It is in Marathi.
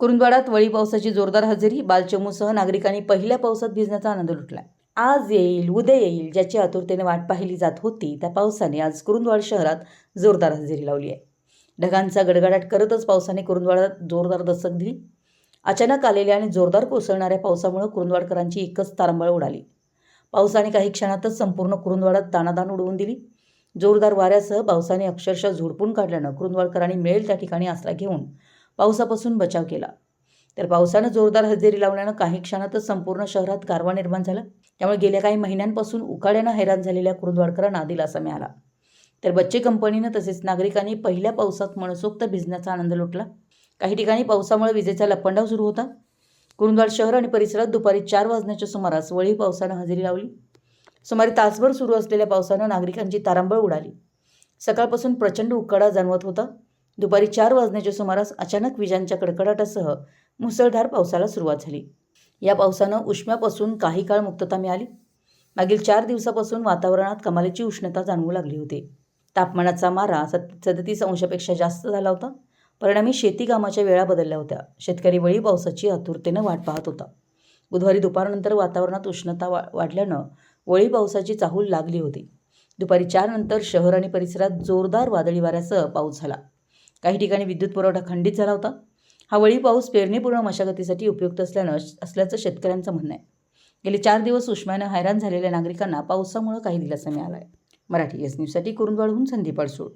कुरुंदवाडात वळी पावसाची जोरदार हजेरी बालचमूसह नागरिकांनी पहिल्या पावसात भिजण्याचा आनंद लुटला. आज येईल उद्या येईल ज्याची आतुरतेने वाट पाहिली जात होती त्या पावसाने आज कुरुंदवाड शहरात जोरदार हजेरी लावली आहे. ढगांचा गडगडाट करतच पावसाने कुरुंदवाडात जोरदार दस्तक दिली. अचानक आलेल्या आणि जोरदार कोसळणाऱ्या पावसामुळे कुरुंदवाडकरांची एकच तारंबळ उडाली. पावसाने काही क्षणातच संपूर्ण कुरुंदवाडात दाणादाण उडवून दिली. जोरदार वाऱ्यासह पावसाने अक्षरशः झोडपून काढल्यानं कुरुंदवाडकरांनी मिळेल त्या ठिकाणी आसरा घेऊन पावसापासून बचाव केला. तर पावसानं जोरदार हजेरी लावल्यानं काही क्षणातच संपूर्ण शहरात गारवा निर्माण झाला. त्यामुळे गेल्या काही महिन्यांपासून उकाड्यानं हैराण झालेल्या कुरुंदवाडकरांना दिलासा मिळाला. तर बच्चे कंपनीनं तसेच नागरिकांनी पहिल्या पावसात मनसोक्त भिजण्याचा आनंद लुटला. काही ठिकाणी पावसामुळे विजेचा लपंडाव सुरू होता. कुरुंदवाड शहर आणि परिसरात दुपारी चार वाजण्याच्या सुमारास वळी पावसानं हजेरी लावली. सुमारे तासभर सुरू असलेल्या पावसानं नागरिकांची तारांबळ उडाली. सकाळपासून प्रचंड उकाडा जाणवत होता. दुपारी चार वाजण्याच्या सुमारास अचानक विजांच्या कडकडाटासह मुसळधार पावसाला सुरुवात झाली. या पावसानं उष्म्यापासून काही काळ मुक्तता मिळाली. मागील चार दिवसापासून वातावरणात कमालीची उष्णता जाणवू लागली होती. तापमानाचा मारा सत सदतीस अंशापेक्षा जास्त झाला होता. परिणामी शेती कामाच्या वेळा बदलल्या होत्या. शेतकरी वळी पावसाची आतुरतेनं वाट पाहत होता. बुधवारी दुपारनंतर वातावरणात उष्णता वा वाढल्यानं वळी पावसाची चाहूल लागली होती. दुपारी चारनंतर शहर आणि परिसरात जोरदार वादळी वाऱ्यासह पाऊस झाला. काही ठिकाणी विद्युत पुरवठा खंडित झाला होता. हा वळी पाऊस पेरणीपूर्ण मशागतीसाठी उपयुक्त असल्यानं असल्याचं शेतकऱ्यांचं म्हणणं आहे. गेले चार दिवस उष्म्यानं हैराण झालेल्या नागरिकांना पावसामुळं काही दिलासा मिळाला आहे मराठी एस न्यूजसाठी कुरुंदवाडहून संदीप अडसूळ.